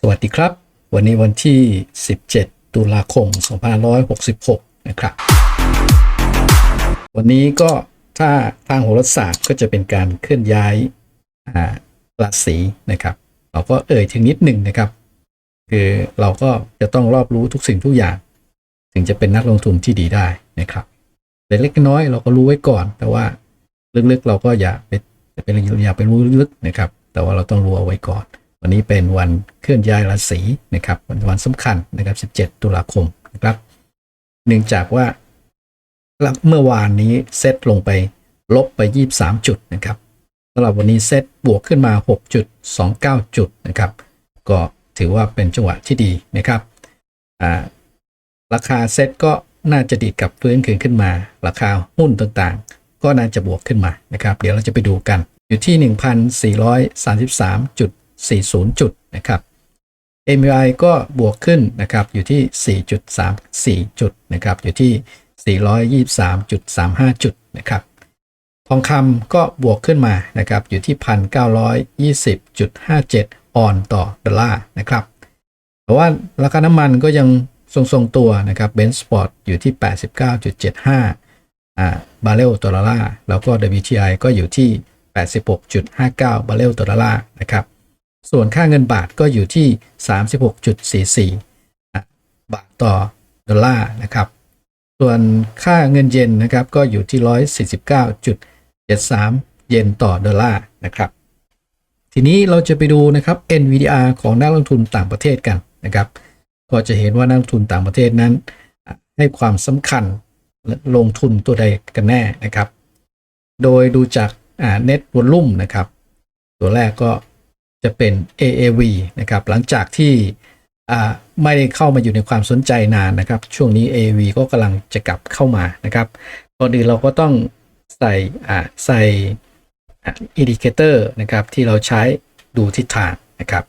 สวัสดีครับ วันนี้วันที่ 17 ตุลาคม 2566 นะครับ วันนี้ก็ถ้าทางโหราศาสตร์ก็จะเป็นการเคลื่อนย้ายราศีนะครับ เราก็เอ่ยถึงนิดหนึ่งนะครับ คือเราก็จะต้องรอบรู้ทุกสิ่งทุกอย่าง ถึงจะเป็นนักลงทุนที่ดีได้นะครับเล็กน้อยเราก็รู้ไว้ก่อน แต่ว่าลึกๆเราก็อย่าไปเป็นอย่าไปรู้ลึกๆนะครับ แต่ว่าเราต้องรู้เอาไว้ก่อน วันนี้เป็นวันเคลื่อนย้ายราศีนะครับวันวันสำคัญนะครับ 17 ตุลาคมนะครับ เนื่องจากว่าเมื่อวานนี้เซตลงไปลบไป 23 จุดนะครับสำหรับวันนี้เซตบวกขึ้นมา 6.29 จุดนะครับ ก็ถือว่าเป็นจังหวะที่ดีนะครับราคาเซตก็น่าจะดีดกลับฟื้นคืนขึ้นมา ราคาหุ้นต่างๆ ก็น่าจะบวกขึ้นมานะครับ เดี๋ยวเราจะไปดูกันอยู่ที่ 40 จุดนะครับ MUI ก็บวกขึ้นนะครับอยู่ที่ 4.34 จุดนะครับอยู่ที่ 423.35 จุดนะครับทองคำก็บวกขึ้นมานะครับอยู่ที่ 1,920.57 ออนต่อดอลลาร์นะครับแต่ว่าราคาน้ำมันก็ยังทรงๆตัวนะครับเบนซ์สปอร์ตอยู่ที่ 89.75อ่าบาร์เรลต่อดอลลาร์แล้วก็ WTI ก็อยู่ที่ 86.59 บาร์เรลต่อดอลลาร์นะครับ ส่วนค่าเงินบาทก็อยู่ที่ 36.44อะบาทต่อดอลลาร์นะครับ ส่วนค่าเงินเยนนะครับก็อยู่ที่ 149.73 เยนต่อดอลลาร์นะครับ ทีนี้เราจะไปดูนะครับ NVDR ของนักลงทุนต่างประเทศกันนะครับ ก็จะเห็นว่านักลงทุนต่างประเทศนั้น ให้ความสำคัญและลงทุนตัวใดกันแน่นะครับ โดยดูจากอ่า net volume นะครับ ตัวแรกก็ จะเป็น AAV นะครับหลังจากที่ไม่ได้เข้ามาอยู่ในความสนใจนานนะครับ ช่วงนี้ AAV ก็กำลังจะกลับเข้ามานะครับก่อนอื่นเราก็ต้องใส่ใส่อินดิเคเตอร์นะครับที่เราใช้ดูทิศทางนะครับ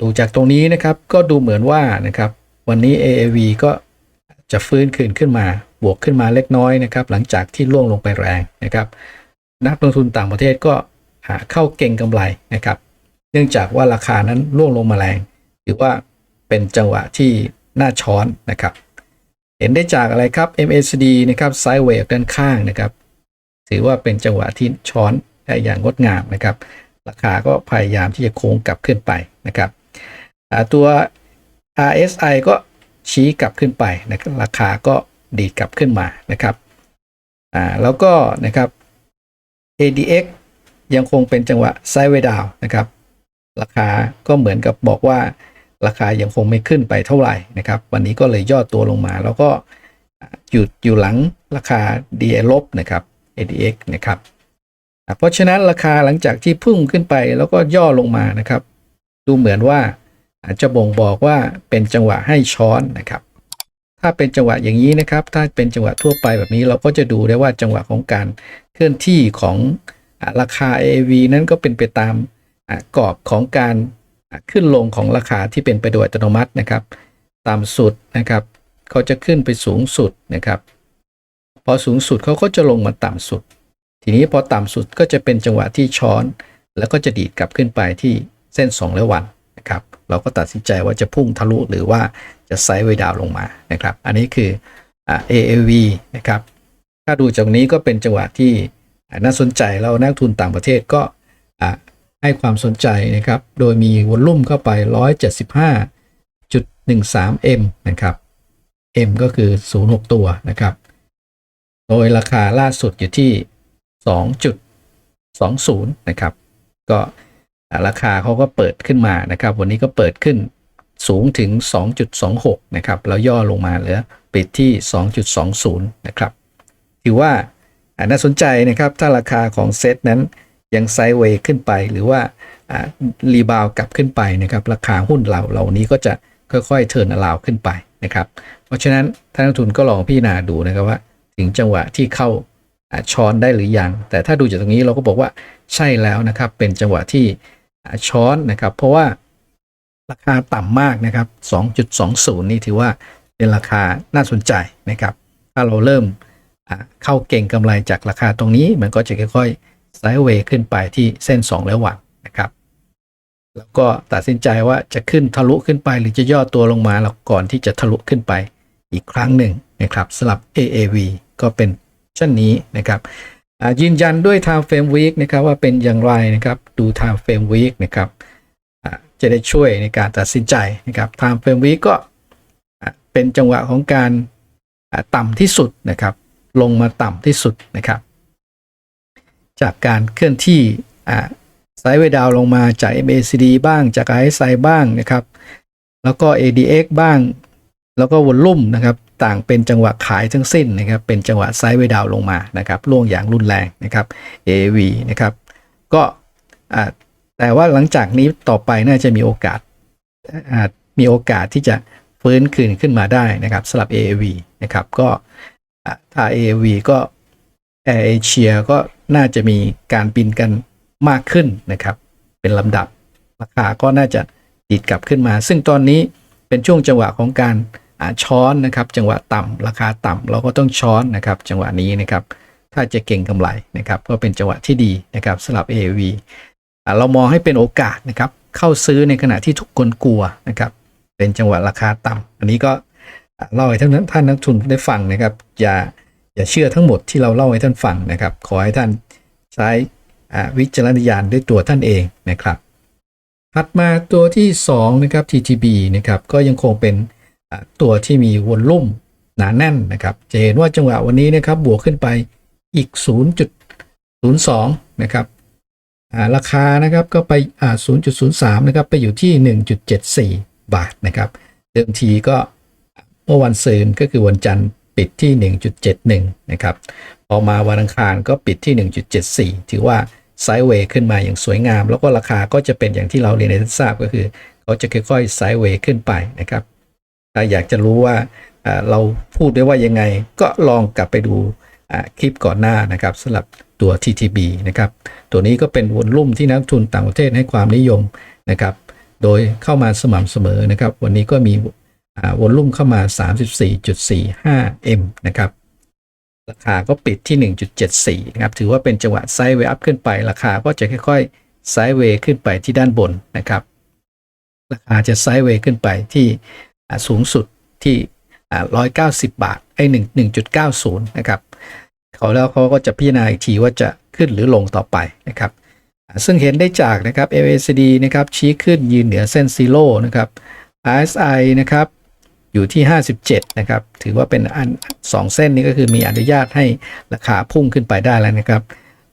ดูจากตรงนี้นะครับก็ดูเหมือนว่านะครับวันนี้ AAV ก็จะฟื้นคืนขึ้นมา บวกขึ้นมาเล็กน้อยนะครับ หลังจากที่ล่วงลงไปแรงนะครับ นักลงทุนต่างประเทศก็ เข้าเก่งกำไรนะครับ เนื่องจากว่าราคานั้นล่วงลงมาแรงถือว่าเป็นจังหวะที่น่าช้อนนะครับ เห็นได้จากอะไรครับ MACD นะครับไซด์เวฟด้านข้างนะครับ ถือว่าเป็นจังหวะที่ช้อนได้อย่างงดงามนะครับ ราคาก็พยายามที่จะโค้งกลับขึ้นไปนะครับตัว RSI ก็ชี้กลับขึ้นไปนะครับราคาก็ดีดกลับขึ้นมานะครับอ่าแล้วก็นะครับ ADX ยังคงเป็นจังหวะไซด์เวดาวนะครับ ราคาก็เหมือนกับบอกว่าราคายังคงไม่ขึ้นไปเท่าไหร่นะครับ วันนี้ก็เลยย่อตัวลงมา แล้วก็หยุดอยู่หลังราคา DA ลบนะครับ ADX นะครับ เพราะฉะนั้นราคาหลังจากที่พุ่งขึ้นไปแล้วก็ย่อลงมานะครับ ดูเหมือนว่าอาจจะบ่งบอกว่าเป็นจังหวะให้ช้อนนะครับ ถ้าเป็นจังหวะอย่างนี้นะครับ ถ้าเป็นจังหวะทั่วไปแบบนี้เราก็จะดูได้ว่าจังหวะของการเคลื่อนที่ของ ราคา AV นั้นก็เป็นไปตามกรอบของการขึ้นลงของราคาที่เป็นไปโดยอัตโนมัตินะครับต่ำสุดนะครับเขาจะขึ้นไปสูงสุดนะครับ พอสูงสุดเขาก็จะลงมาต่ำสุด ทีนี้พอต่ำสุดก็จะเป็นจังหวะที่ช้อน แล้วก็จะดีดกลับขึ้นไปที่เส้น 2 และวันนะครับ เราก็ตัดสินใจว่าจะพุ่งทะลุหรือว่าจะไซด์เวดาวน์ลงมานะครับ อันนี้คือ AAV นะครับ ถ้าดูจากนี้ก็เป็นจังหวะที่ น่าสนใจแล้วนักทุนต่างประเทศก็ให้ความสนใจนะครับ โดยมีวอลลุ่มเข้าไป 175.13 M นะครับ M ก็คือ 06 ตัวนะครับ โดยราคาล่าสุดอยู่ที่ 2.20 นะครับ ก็ราคาเขาก็เปิดขึ้นมานะครับ วันนี้ก็เปิดขึ้นสูงถึง 2.26 นะครับ แล้วย่อลงมาเหลือปิดที่ 2.20 นะครับ ถือว่า น่าสนใจนะครับถ้าราคาของเซตนั้นยังไซด์เวย์ขึ้นไปหรือว่ารีบาวกลับขึ้นไปนะครับราคาหุ้นเราเหล่านี้ก็จะค่อยๆเทิร์นอลาวขึ้นไปนะครับเพราะฉะนั้นท่านนักทุนก็ลองพิจารณาดูนะครับว่า ถึงจังหวะที่เข้าช้อนได้หรือยัง แต่ถ้าดูจากตรงนี้เราก็บอกว่าใช่แล้วนะครับเป็นจังหวะที่ช้อนนะครับ เพราะว่าราคาต่ำมากนะครับ 2.20 นี่ถือว่าเป็นราคาน่าสนใจนะครับ ถ้าเราเริ่ม เข้าเก่งกำไรจากราคาตรงนี้ มันก็จะค่อยๆไซด์เวย์ขึ้นไปที่เส้น 2 แล้ววันนะครับแล้วก็ตัดสินใจว่าจะขึ้นทะลุขึ้นไปหรือจะย่อตัวลงมาแล้วก่อนที่จะทะลุขึ้นไปอีกครั้งหนึ่งนะครับสลับ AAV ก็เป็นเช่นนี้นะครับยืนยันด้วย time frame week นะครับว่าเป็นอย่างไรนะครับดู time frame week นะครับจะได้ช่วยในการตัดสินใจนะครับ time frame week ก็เป็นจังหวะของการต่ำที่สุดนะครับ ลงมาต่ำที่สุดนะครับ จากการเคลื่อนที่อ่าไซด์เวดาวลงมาจาก MACD บ้างจาก RSI บ้างนะครับ แล้วก็ ADX บ้าง แล้วก็วอลลุ่มนะครับ ต่างเป็นจังหวะขายทั้งสิ้นนะครับ เป็นจังหวะไซด์เวดาวลงมานะครับล่วงอย่างรุนแรงนะครับ AV นะครับ ก็แต่ว่าหลังจากนี้ต่อไปน่าจะมีโอกาสมีโอกาสที่จะฟื้นคืนขึ้นมาได้นะครับสำหรับ AAV นะครับ ก็ ถ้า AAV ก็แอร์เอเชียก็น่าจะมีการบินกันมากขึ้นนะครับ เป็นลำดับราคาก็น่าจะดีดกลับขึ้นมา ซึ่งตอนนี้เป็นช่วงจังหวะของการช้อนนะครับ จังหวะต่ำราคาต่ำเราก็ต้องช้อนนะครับ จังหวะนี้นะครับ ถ้าจะเก่งกำไรนะครับ ก็เป็นจังหวะที่ดีนะครับสำหรับ AAV อ่าเรามองให้เป็นโอกาสนะครับ เข้าซื้อในขณะที่ทุกคนกลัวนะครับ เป็นจังหวะราคาต่ำอันนี้ก็ เล่าให้ท่านท่านนักทุนได้ฟังนะครับ อย่าอย่าเชื่อทั้งหมดที่เราเล่าให้ท่านฟังนะครับ ขอให้ท่านใช้วิจารณญาณด้วยตัวท่านเองนะครับถัดมาตัวที่2นะครับ TTB นะครับก็ยังคงเป็นตัวที่มีวอลลุ่มหนาแน่นนะครับ จะเห็นว่าจังหวะวันนี้นะครับบวกขึ้นไปอีก 0.02 นะครับราคานะครับก็ไป 0.03 นะครับ ไปอยู่ที่ 1.74 บาทนะครับ เดิมทีก็ มื่อวันซืนก็คือวันจันทร์ปิดที่ 1.71 นะครับ พอมาวันอังคารก็ปิดที่ 1.74 ถือว่าไซด์เวย์ขึ้นมาอย่างสวยงาม แล้วก็ราคาก็จะเป็นอย่างที่เราเรียนให้ท่านทราบก็คือ เขาจะค่อยๆไซด์เวย์ขึ้นไปนะครับถ้าอยากจะรู้ว่าเราพูดได้ว่ายังไง ก็ลองกลับไปดูคลิปก่อนหน้านะครับสำหรับตัว TTB นะครับ ตัวนี้ก็เป็นวอลลุ่มที่นักทุนต่างประเทศให้ความนิยมนะครับ โดยเข้ามาสม่ำเสมอนะครับ วันนี้ก็มี วอลลุ่มเข้ามา 34.45 M นะครับราคาก็ปิดที่ 1.74นะครับถือว่าเป็นจังหวะไซด์เวย์อัพขึ้นไป ราคาก็จะค่อยๆไซด์เวย์ขึ้นไปที่ด้านบนนะครับราคาจะไซด์เวย์ขึ้นไปที่สูงสุดที่อ่า190 บาทไอ้1 1.90 นะครับเขาแล้วเขาก็จะพิจารณาอีกทีว่าจะขึ้นหรือลงต่อไปนะครับ ซึ่งเห็นได้จากนะครับ MACD นะครับชี้ขึ้นยืนเหนือเส้นซีโร่นะครับ RSI นะครับ อยู่ที่ 57 นะครับ ถือว่าเป็นอันสองเส้นนี้ก็คือมีอนุญาตให้ราคาพุ่งขึ้นไปได้แล้วนะครับ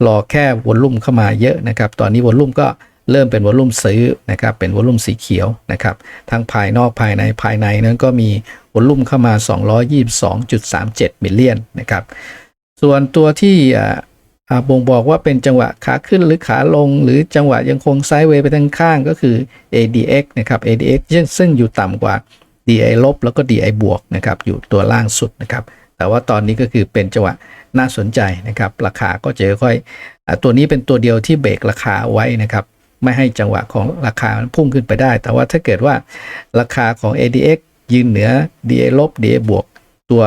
รอแค่วอลลุ่มเข้ามาเยอะนะครับ ตอนนี้วอลลุ่มก็เริ่มเป็นวอลลุ่มซื้อนะครับ เป็นวอลลุ่มสีเขียวนะครับ ทั้งภายนอกภายในภายในนั้นก็มีวอลลุ่มเข้ามา 222.37มิลเลียนนะครับ ส่วนตัวที่บ่งบอกว่าเป็นจังหวะขาขึ้นหรือขาลง หรือจังหวะยังคงไซด์เวย์ไปทางข้างก็คือ ADX นะครับ ADX ซึ่งซึ่งอยู่ต่ำกว่า DI ลบแล้วก็ DI บวกนะครับอยู่ตัวล่างสุดนะครับ แต่ว่าตอนนี้ก็คือเป็นจังหวะน่าสนใจนะครับ ราคาก็จะค่อยตัวนี้เป็นตัวเดียวที่เบรกราคาไว้นะครับ ไม่ให้จังหวะของราคามันพุ่งขึ้นไปได้ แต่ว่าถ้าเกิดว่าราคาของ ADX ยืนเหนือ DI ลบ DI บวกตัว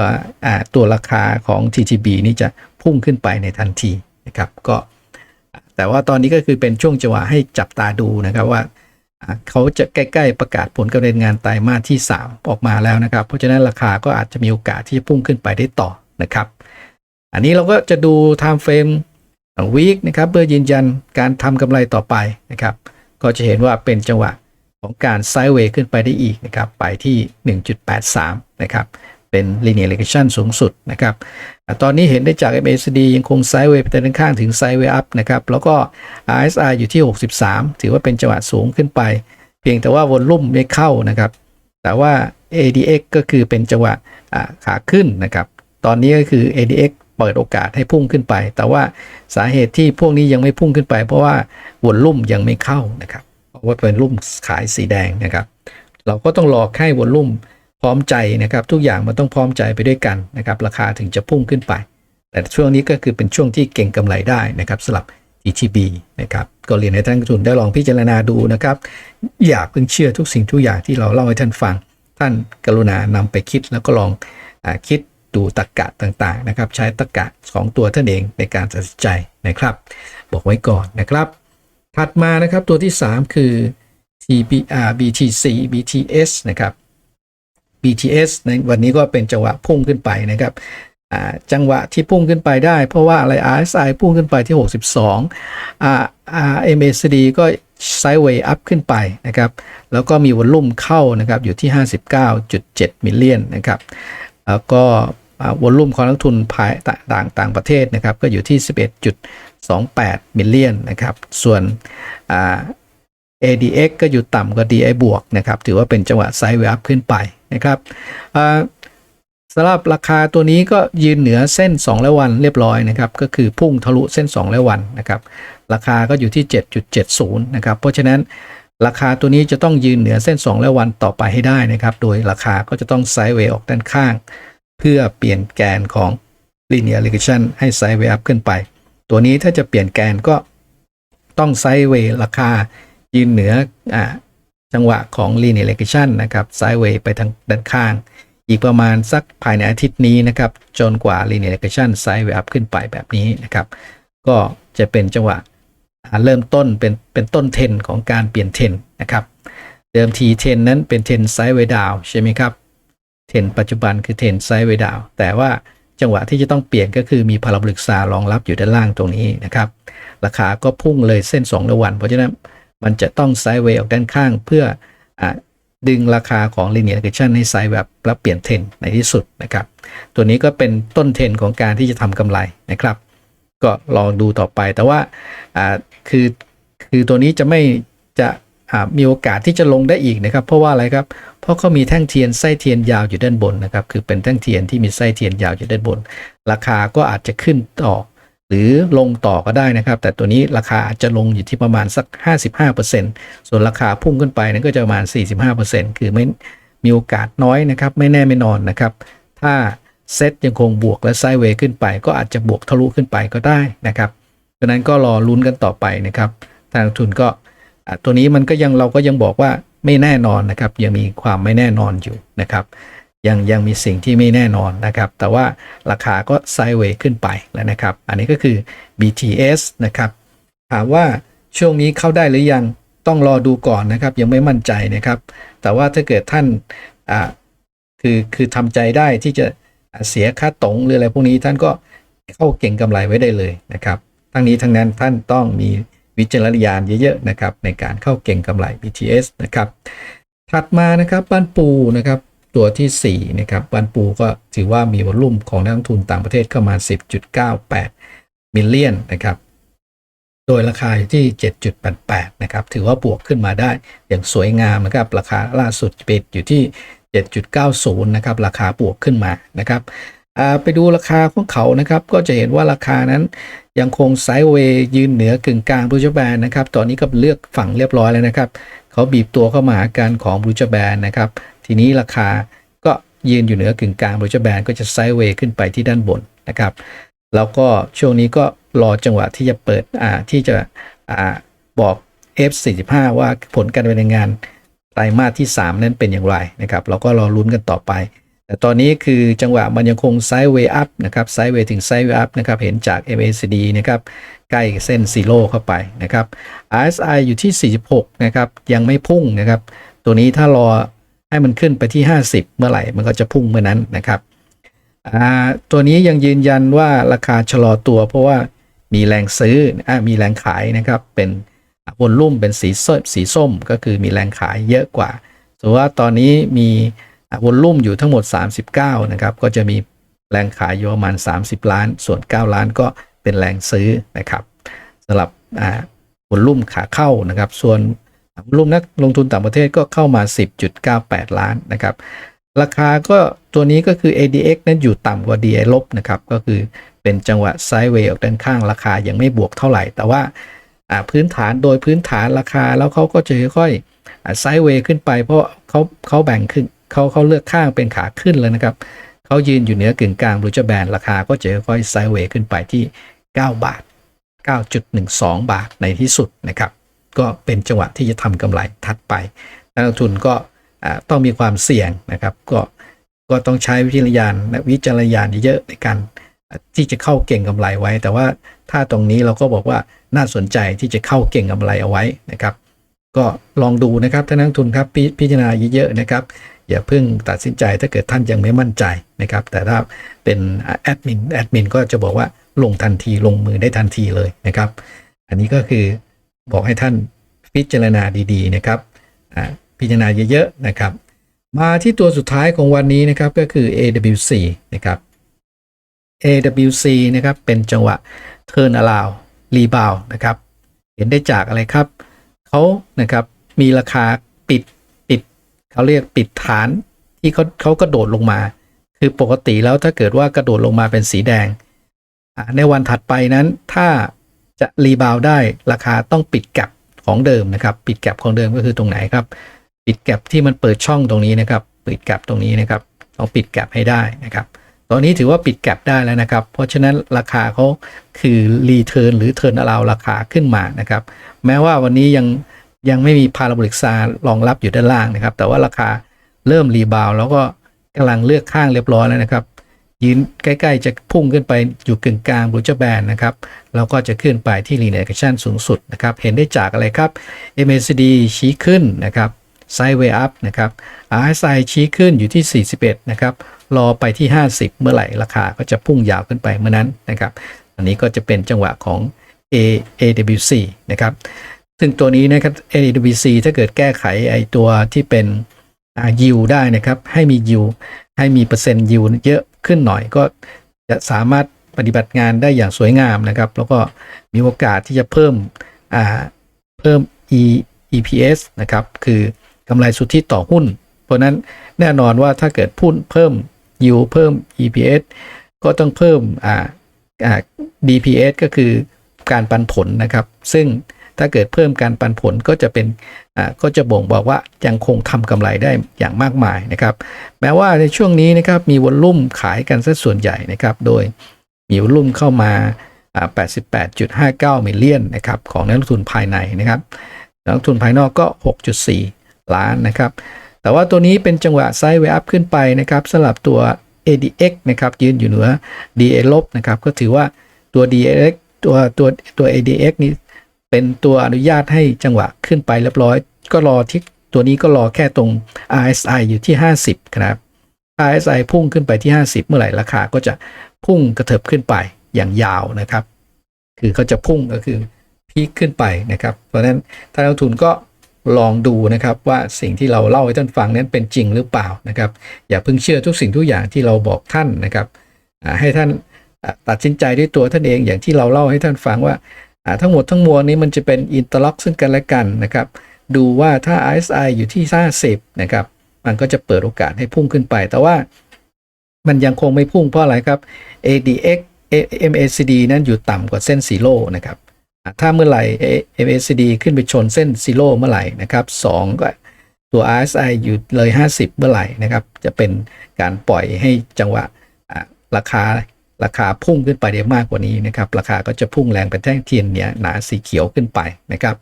ตัวราคาของ TTB นี่จะพุ่งขึ้นไปในทันทีนะครับก็ แต่ว่าตอนนี้ก็คือเป็นช่วงจังหวะให้จับตาดูนะครับว่า เขาจะใกล้ๆประกาศผลการดำเนินงานไตรมาสที่ 3 ออกมาแล้วนะครับ เพราะฉะนั้นราคาก็อาจจะมีโอกาสที่จะพุ่งขึ้นไปได้ต่อนะครับ อันนี้เราก็จะดู time frame วีคนะครับเพื่อยืนยันการทำกำไรต่อไปนะครับ ก็จะเห็นว่าเป็นจังหวะของการไซด์เวย์ขึ้นไปได้อีกนะครับ ไปที่ 1.83 นะครับ เป็น linear regression สูงสุดนะครับ ตอนนี้เห็นได้จาก MACD ยังคงไซด์เวย์ไปด้านข้างถึงไซด์เวย์อัพนะครับ แล้วก็ RSI อยู่ที่ 63 ถือว่าเป็นจังหวะสูงขึ้นไป เพียงแต่ว่าวอลลุ่มไม่เข้านะครับ แต่ว่า ADX ก็คือเป็นจังหวะขาขึ้นนะครับ ตอนนี้ก็คือ ADX เปิดโอกาสให้พุ่งขึ้นไป แต่ว่าสาเหตุที่พวกนี้ยังไม่พุ่งขึ้นไป เพราะว่าวอลลุ่มยังไม่เข้านะครับ เพราะว่าเป็นรุ่มขายสีแดงนะครับ เราก็ต้องรอให้วอลลุ่ม พร้อมใจนะครับ ทุกอย่างมันต้องพร้อมใจไปด้วยกันนะครับ ราคาถึงจะพุ่งขึ้นไป แต่ช่วงนี้ก็คือเป็นช่วงที่เก่งกำไรได้นะครับสำหรับ ETB นะครับก็เรียนให้ท่านกลงทุนได้ลองพิจารณาดูนะครับ อย่าเพิ่งเชื่อทุกสิ่งทุกอย่างที่เราเล่าให้ท่านฟัง ท่านกรุณานำไปคิดแล้วก็ลองอคิดดูตรรกะต่างๆนะครับ ใช้ตรรกะของตัวท่านเองในการตัดสินใจนะครับ บอกไว้ก่อนนะครับ ถัดมานะครับตัวที่ 3 คือ TBR BTC BTS นะครับ BTS ในวันนี้ก็เป็นจังหวะพุ่งขึ้นไปนะครับจังหวะที่พุ่งขึ้นไปได้ เพราะว่าอะไร RSI พุ่งขึ้นไปที่ 62อ่า MACD ก็ไซด์เวย์อัพขึ้นไปนะครับ แล้วก็มีวอลลุ่มเข้านะครับอยู่ที่ 59.7 มิลเลียนนะครับ แล้วก็วอลลุ่มของนักทุนภายต่างต่างประเทศนะครับ ก็อยู่ที่ 11.28 มิลเลียนนะครับ ส่วน ADX ก็อยู่ต่ำกว่า DI บวกนะครับ ถือว่าเป็นจังหวะไซด์เวย์อัพขึ้นไป นะครับสำหรับราคาตัวนี้ก็ยืนเหนือเส้น 2 และวันเรียบร้อยนะครับก็คือพุ่งทะลุเส้น 2 และวันนะครับราคาก็อยู่ที่ 7.70นะครับเพราะฉะนั้นราคาตัวนี้จะต้องยืนเหนือเส้น 2 และวันต่อไปให้ได้นะครับ โดยราคาก็จะต้องไซด์เวย์ออกด้านข้าง เพื่อเปลี่ยนแกนของ linear regression ให้ไซด์เวย์อัพขึ้นไป ตัวนี้ถ้าจะเปลี่ยนแกนก็ต้องไซด์เวย์ราคายืนเหนืออ่า จังหวะของ linear regression นะครับไซด์เวย์ไปทางด้านข้าง อีกประมาณสักภายในอาทิตย์นี้นะครับ จนกว่า linear regression ไซด์เวอัพขึ้นไปแบบนี้นะครับ ก็จะเป็นจังหวะเริ่มต้นเป็นเป็นต้นเทรนของการเปลี่ยนเทรนนะครับ เดิมทีเทรนนั้นเป็นเทรนไซด์เวดาวใช่ไหมครับเทรนปัจจุบันคือเทรนไซด์เวดาวแต่ว่าจังหวะที่จะต้องเปลี่ยนก็คือมีพาราโบลิกซารองรับอยู่ด้านล่างตรงนี้นะครับ ราคาก็พุ่งเลยเส้น2ระวัน เพราะฉะนั้น มันจะต้องไซด์เวย์ออกด้านข้าง เพื่ออดึงราคาของ linear regression ให้ไซด์แบบแล้วเปลี่ยนเทรนในที่สุดนะครับ ตัวนี้ก็เป็นต้นเทรนของการที่จะทำกำไรนะครับ ก็ลองดูต่อไปแต่ว่าคือคือตัวนี้จะไม่จะมีโอกาสที่จะลงได้อีกนะครับ เพราะว่าอะไรครับ เพราะเขามีแท่งเทียนไส้เทียนยาวอยู่ด้านบนนะครับ คือเป็นแท่งเทียนที่มีไส้เทียนยาวอยู่ด้านบน ราคาก็อาจจะขึ้นต่อ หรือลงต่อก็ได้นะครับ แต่ตัวนี้ราคาอาจจะลงอยู่ที่ประมาณสัก 55%ส่วนราคาพุ่งขึ้นไปนั้นก็จะประมาณ 45%คือไม่มีโอกาสน้อยนะครับ ไม่แน่ไม่นอนนะครับ ถ้าเซตยังคงบวกและไซด์เวย์ขึ้นไป ก็อาจจะบวกทะลุขึ้นไปก็ได้นะครับดังนั้นก็รอลุ้นกันต่อไปนะครับ ทางทุนก็ตัวนี้มันก็ยังเราก็ยังบอกว่าไม่แน่นอนนะครับ ยังมีความไม่แน่นอนอยู่นะครับ ยังยังมีสิ่งที่ไม่แน่นอนนะครับ แต่ว่าราคาก็ไซด์เวย์ขึ้นไปแล้วนะครับ อันนี้ก็คือ BTS นะครับถามว่าช่วงนี้เข้าได้หรือยังต้องรอดูก่อนนะครับ ยังไม่มั่นใจนะครับ แต่ว่าถ้าเกิดท่านอ่าคือคือทำใจได้ที่จะเสียค่าตรงหรืออะไรพวกนี้ท่านก็เข้าเก่งกำไรไว้ได้เลยนะครับ ทั้งนี้ทั้งนั้นท่านต้องมีวิจารณญาณเยอะๆนะครับในการเข้าเก่งกำไร BTS นะครับถัดมานะครับบ้านปูนะครับ ตัวที่4นะครับบ้านปูก็ถือว่ามีวอลุ่มของนักลงทุนต่างประเทศเข้ามา 10.98 มิลเลียนนะครับ โดยราคาอยู่ที่ 7.88 นะครับ ถือว่าบวกขึ้นมาได้อย่างสวยงามนะครับ ราคาล่าสุดปิดอยู่ที่ 7.90 นะครับ ราคาบวกขึ้นมานะครับไปดูราคาของเขานะครับ ก็จะเห็นว่าราคานั้นยังคงไซด์เวย์ยืนเหนือกึ่งกลางบรูจแบนนะครับ ตอนนี้ก็เลือกฝั่งเรียบร้อยแล้วนะครับ เขาบีบตัวเข้ามาหาการของบรูจแบนนะครับ ทีนี้ราคาก็ยืนอยู่เหนือกึ่งกลางบรูจแบนก็จะไซด์เวย์ขึ้นไปที่ด้านบนนะครับแล้วก็ช่วงนี้ก็รอจังหวะที่จะเปิดอ่าที่จะอ่าบอก F45 ว่าผลการดำเนินงานไตรมาสที่ 3 นั้นเป็นอย่างไรนะครับเราก็รอลุ้นกันต่อไป แต่ตอนนี้คือจังหวะมันยังคงไซด์เวย์อัพนะครับไซด์เวย์ถึงไซด์เวย์อัพนะครับเห็นจาก MACD นะครับใกล้เส้นซีโร่เข้าไปนะครับ RSI อยู่ที่ 46 นะครับ ยังไม่พุ่งนะครับ ตัวนี้ถ้ารอ ให้มันขึ้นไปที่ 50 เมื่อไหร่มันก็จะพุ่งเมื่อนั้นนะครับตัวนี้ยังยืนยันว่าราคาชะลอตัว เพราะว่ามีแรงซื้ออมีแรงขายนะครับเป็นวอลลุ่มเป็นสีส้มสีส้มก็คือมีแรงขายเยอะกว่าส่วนว่าตอนนี้มีวอลลุ่มอยู่ทั้งหมด 39นะครับก็จะมีแรงขายอยู่ประมาณ 30 ล้าน ส่วน 9 ล้านก็เป็นแรงซื้อนะครับสำหรับวอลลุ่มขาเข้านะครับ ส่วน รวมนักลงทุนต่างประเทศก็เข้ามา 10.98 ล้านนะครับ ราคาก็ตัวนี้ก็คือ ADX นั้นอยู่ต่ำกว่า DI ลบนะครับ ก็คือเป็นจังหวะไซด์เวย์ออกด้านข้างราคายังไม่บวกเท่าไหร่ แต่ว่าพื้นฐานโดยพื้นฐานราคาแล้วเขาก็จะค่อยๆไซด์เวย์ขึ้นไปเพราะเขาเขาแบ่งขึ้นเขาเขาเลือกข้างเป็นขาขึ้นเลยนะครับเขายืนอยู่เหนือกึ่งกลางบรูจแบนราคาก็จะค่อยไซด์เวย์ขึ้นไปที่ 9 บาท 9.12 บาทในที่สุดนะครับ ก็เป็นจังหวะที่จะทำกำไรถัดไปนักลงทุนก็ต้องมีความเสี่ยงนะครับ ก็ก็ต้องใช้วิจารณญาณวิจารณญาณเยอะในการที่จะเข้าเก่งกำไรไว้ แต่ว่าถ้าตรงนี้เราก็บอกว่าน่าสนใจที่จะเข้าเก่งกำไรเอาไว้นะครับ ก็ลองดูนะครับท่านนักลงทุนครับพพิจารณาเยอะๆนะครับ อย่าเพิ่งตัดสินใจถ้าเกิดท่านยังไม่มั่นใจนะครับ แต่ถ้าเป็นแอดมินแอดมินก็จะบอกว่าลงทันทีลงมือได้ทันทีเลยนะครับ อันนี้ก็คือ บอกให้ท่านพิจารณาดีๆนะครับพิจารณาเยอะๆนะครับ มาที่ตัวสุดท้ายของวันนี้นะครับก็คือ AWC นะครับ AWC นะครับเป็นจังหวะ turn around rebound นะครับ เห็นได้จากอะไรครับเขานะครับมีราคาปิดปิดเขาเรียกปิดฐานที่เขาเขากระโดดลงมา คือปกติแล้วถ้าเกิดว่ากระโดดลงมาเป็นสีแดง ในวันถัดไปนั้นถ้า จะรีบาวได้ราคาต้องปิดแกลบของเดิมนะครับ ปิดแกลบของเดิมก็คือตรงไหนครับ ปิดแกลบที่มันเปิดช่องตรงนี้นะครับ ปิดแกลบตรงนี้นะครับต้องปิดแกลบให้ได้นะครับตอนนี้ถือว่าปิดแกลบได้แล้วนะครับ เพราะฉะนั้นราคาเขาคือรีเทิร์นหรือเทิร์นอราวราคาขึ้นมานะครับ แม้ว่าวันนี้ยังยังไม่มีพาราโบลิกซารองรับอยู่ด้านล่างนะครับ แต่ว่าราคาเริ่มรีบาวแล้วก็กำลังเลือกข้างเรียบร้อยแล้วนะครับ ยืนใกล้ๆ จะพุ่งขึ้นไปอยู่กึ่งกลางบรูจแบนนะครับแล้วก็จะขึ้นไปที่ linear action สูงสุดนะครับ เห็นได้จากอะไรครับ MACD ชี้ขึ้นนะครับไซด์เวย์อัพนะครับ RSI ชี้ขึ้นอยู่ที่ 41 นะครับ รอไปที่ 50 เมื่อไหร่ราคาก็จะพุ่งยาวขึ้นไปเมื่อนั้นนะครับ อันนี้ก็จะเป็นจังหวะของ A AWC นะครับ ซึ่งตัวนี้นะครับ AWC ถ้าเกิดแก้ไขไอตัวที่เป็น อ่า yield ได้นะครับ ให้มี yield ให้มีเปอร์เซ็นต์ yield เยอะขึ้นหน่อยก็จะสามารถปฏิบัติงานได้อย่างสวยงามนะครับ แล้วก็มีโอกาสที่จะเพิ่มอ่าเพิ่ม E EPS นะครับ คือกำไรสุทธิต่อหุ้น เพราะนั้นแน่นอนว่าถ้าเกิดพุ่นเพิ่ม yield เพิ่ม EPS ก็ต้องเพิ่มอ่าอ่า DPS ก็คือการปันผลนะครับ ซึ่ง ถ้าเกิดเพิ่มการปันผลก็จะเป็นก็จะบ่งบอกว่ายังคงทำกำไรได้อย่างมากมายนะครับ แม้ว่าในช่วงนี้นะครับมีวอลลุ่มขายกันซะส่วนใหญ่นะครับ โดยมีวอลลุ่มเข้ามาอ่า88.59มิลเลียนนะครับของนักลงทุนภายในนะครับนักลงทุนภายนอกก็ 6.4 ล้านนะครับ แต่ว่าตัวนี้เป็นจังหวะไซด์เวอัพขึ้นไปนะครับสำหรับตัว ADX นะครับยืนอยู่เหนือ DA ลบนะครับก็ถือว่าตัว DAX ตัวตัวตัว ADX นี้ เป็นตัวอนุญาตให้จังหวะขึ้นไปเรียบร้อย ก็รอที่ตัวนี้ก็รอแค่ตรง RSI อยู่ที่ 50 ครับ RSI พุ่งขึ้นไปที่ 50 เมื่อไหร่ราคาก็จะพุ่งกระเถิบขึ้นไปอย่างยาวนะครับ คือเขาจะพุ่งก็คือพีคขึ้นไปนะครับ เพราะฉะนั้นท่านนักทุนก็ลองดูนะครับว่าสิ่งที่เราเล่าให้ท่านฟังนั้นเป็นจริงหรือเปล่านะครับ อย่าเพิ่งเชื่อทุกสิ่งทุกอย่างที่เราบอกท่านนะครับให้ท่านตัดสินใจด้วยตัวท่านเองอย่างที่เราเล่าให้ท่านฟังว่า ทั้งหมดทั้งมวลนี้มันจะเป็นอินเตอร์ล็อกซึ่งกันและกันนะครับ ดูว่าถ้า RSI อยู่ที่ 50 นะครับ มันก็จะเปิดโอกาสให้พุ่งขึ้นไป แต่ว่ามันยังคงไม่พุ่งเพราะอะไรครับ ADX MACD นั้นอยู่ต่ำกว่าเส้นซีโร่นะครับ ถ้าเมื่อไหร่ MACD ขึ้นไปชนเส้นซีโร่เมื่อไหร่นะครับ2ก็ตัว RSI อยู่เลย 50 เมื่อไหร่นะครับ จะเป็นการปล่อยให้จังหวะราคา ราคาพุ่งขึ้นไปได้มากกว่านี้นะครับ ราคาก็จะพุ่งแรงเป็นแท่งเทียนเนี่ยหนาสีเขียวขึ้นไปนะครับ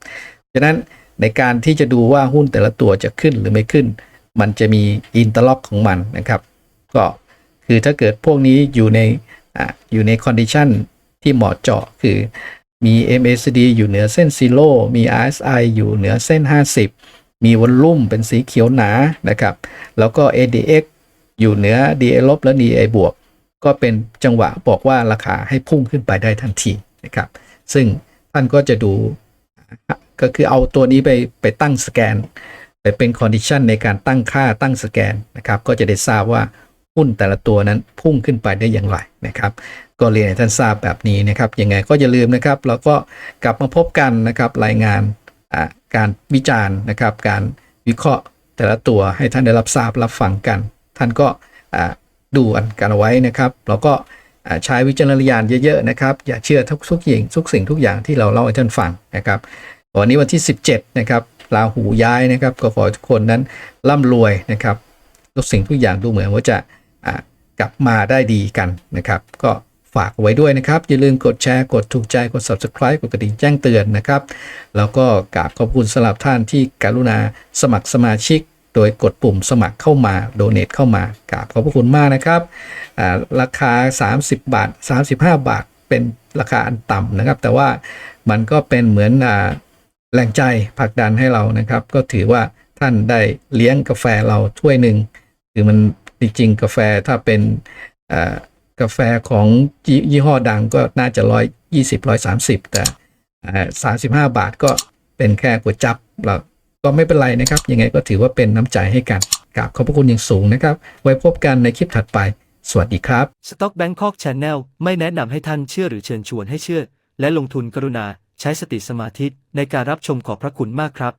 ฉะนั้นในการที่จะดูว่าหุ้นแต่ละตัวจะขึ้นหรือไม่ขึ้น มันจะมีอินเตอร์ล็อกของมันนะครับ ก็คือถ้าเกิดพวกนี้อยู่ในอ่าอยู่ในคอนดิชันที่เหมาะเจาะคือมี MACD อยู่เหนือเส้นซีโร่มี RSI อยู่เหนือเส้น 50 มีวอลลุ่มเป็นสีเขียวหนานะครับ แล้วก็ ADX อยู่เหนือ DA ลบและ DA บวก ก็เป็นจังหวะบอกว่าราคาให้พุ่งขึ้นไปได้ทันทีนะครับ ซึ่งท่านก็จะดูก็คือเอาตัวนี้ไปไปตั้งสแกน ไปเป็นคอนดิชันในการตั้งค่าตั้งสแกนนะครับ ก็จะได้ทราบว่าหุ้นแต่ละตัวนั้นพุ่งขึ้นไปได้อย่างไรนะครับ ก็เรียนให้ท่านทราบแบบนี้นะครับยังไงก็อย่าลืมนะครับเราก็กลับมาพบกันนะครับรายงานการวิจารณ์นะครับ การวิเคราะห์แต่ละตัวให้ท่านได้รับทราบรับฟังกัน ท่านก็ ดูอันกันเอาไว้นะครับแล้วก็ใช้วิจารณญาณเยอะๆนะครับ อย่าเชื่อทุกทุกอย่างทุกสิ่งทุกอย่างที่เราเล่าให้ท่านฟังนะครับวันนี้วันที่ 17นะครับราหูย้ายนะครับ ก็ขอทุกคนนั้นร่ำรวยนะครับทุกสิ่งทุกอย่างดูเหมือนว่าจะกลับมาได้ดีกันนะครับ ก็ฝากไว้ด้วยนะครับ อย่าลืมกดแชร์ กดถูกใจ กด subscribe กดกระดิ่งแจ้งเตือนนะครับ แล้วก็กราบขอบคุณสำหรับท่านที่กรุณาสมัครสมาชิก โดยกดปุ่มสมัครเข้ามาโดเน a เข้ามากราบขอบพระคุณมากนะครับอ่าราคา 30 บาท 35 บาท เป็นราคาอันต่ำนะครับ แต่ว่ามันก็เป็นเหมือนอแรงใจผลักดันให้เรานะครับ ก็ถือว่าท่านได้เลี้ยงกาแฟเราถ้วยหนึ่งคือมันจริงๆกาแฟถ้าเป็นกาแฟของยี่ยี่ห้อดังก็น่าจะร้อยยี่สิบร้อยสามสิบแต่สามสิบห้าบาทก็เป็นแค่ก๋วยจับเรา ก็ไม่เป็นไรนะครับ ยังไงก็ถือว่าเป็นน้ำใจให้กันกราบขอบพระคุณอย่างสูงนะครับ ไว้พบกันในคลิปถัดไป สวัสดีครับ Stock Bangkok Channel ไม่แนะนำให้ท่านเชื่อหรือเชิญชวนให้เชื่อ และลงทุนกรุณา ใช้สติสมาธิในการรับชมขอบพระคุณมากครับ